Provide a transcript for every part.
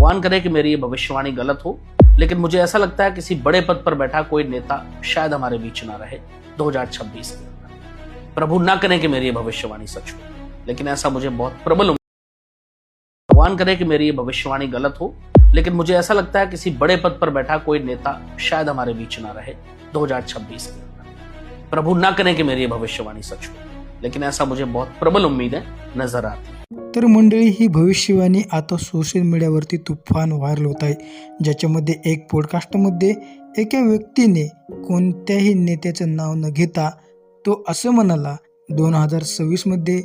भगवान करे कि मेरी ये भविष्यवाणी गलत हो, लेकिन मुझे ऐसा लगता है किसी बड़े पद पर बैठा कोई नेता शायद हमारे बीच ना रहे 2026 के अंदर। प्रभु ना करें कि मेरी ये भविष्यवाणी सच हो, लेकिन ऐसा मुझे बहुत प्रबल भगवान करे कि मेरी ये भविष्यवाणी गलत हो, लेकिन मुझे ऐसा लगता है किसी बड़े पद पर बैठा कोई नेता शायद हमारे बीच ना रहे 2026 के अंदर। प्रभु ना करें कि मेरी ये भविष्यवाणी सच हो, लेकिन ऐसा मुझे बहुत प्रबल उम्मीद नज़र आती तर मंडळी ही भविष्यवाणी आता सोशल मीडियावरती तुफान व्हायरल होत आहे. ज्याच्यामध्ये एक पॉडकास्टमध्ये एका व्यक्तीने कोणत्याही नेत्याचं नाव न घेता तो असं म्हणाला दोन हजार सव्वीसमध्ये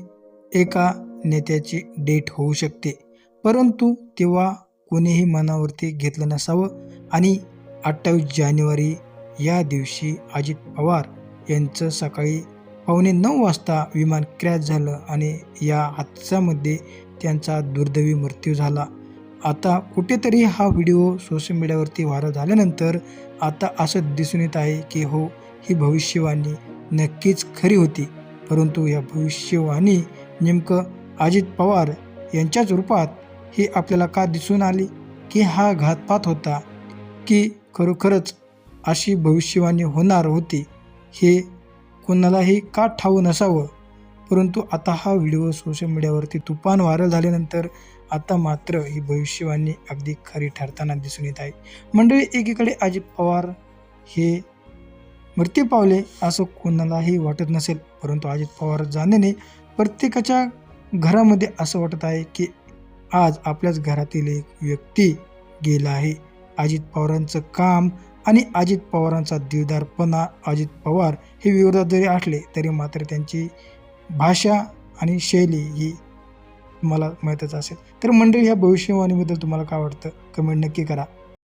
एका नेत्याची डेट होऊ शकते. परंतु तेव्हा कोणीही मनावरती घेतलं नसावं आणि अठ्ठावीस जानेवारी या दिवशी अजित पवार यांचं सकाळी पावणे नऊ वाजता विमान क्रॅश झालं आणि या हादसामध्ये त्यांचा दुर्दैवी मृत्यू झाला. आता कुठेतरी हा व्हिडिओ सोशल मीडियावरती व्हायरल झाल्यानंतर आता असं दिसून येत आहे की हो ही भविष्यवाणी नक्कीच खरी होती. परंतु या भविष्यवाणी नेमकं अजित पवार यांच्याच रूपात ही आपल्याला का दिसून आली? की हा घातपात होता? की खरोखरच अशी भविष्यवाणी होणार होती? हे कोणालाही का ठाऊ नसावं? परंतु आता हा व्हिडिओ सोशल मीडियावरती तुफान व्हायरल झाल्यानंतर आता मात्र ही भविष्यवाणी अगदी खरी ठरताना दिसून येत आहे. मंडळी एकीकडे अजित पवार हे मृत्यू पावले असं कोणालाही वाटत नसेल परंतु अजित पवार जाण्याने प्रत्येकाच्या घरामध्ये असं वाटत आहे की आज आपल्याच घरातील एक व्यक्ती गेला आहे. अजित पवारांचं काम आणि अजित पवारांचा दिवदारपणा अजित पवार हे विरोधात जरी असले तरी मात्र त्यांची भाषा आणि शैली ही मला माहीतच असेल. तर मंडळी ह्या भविष्यवाणीबद्दल तुम्हाला काय वाटतं? कमेंट नक्की करा.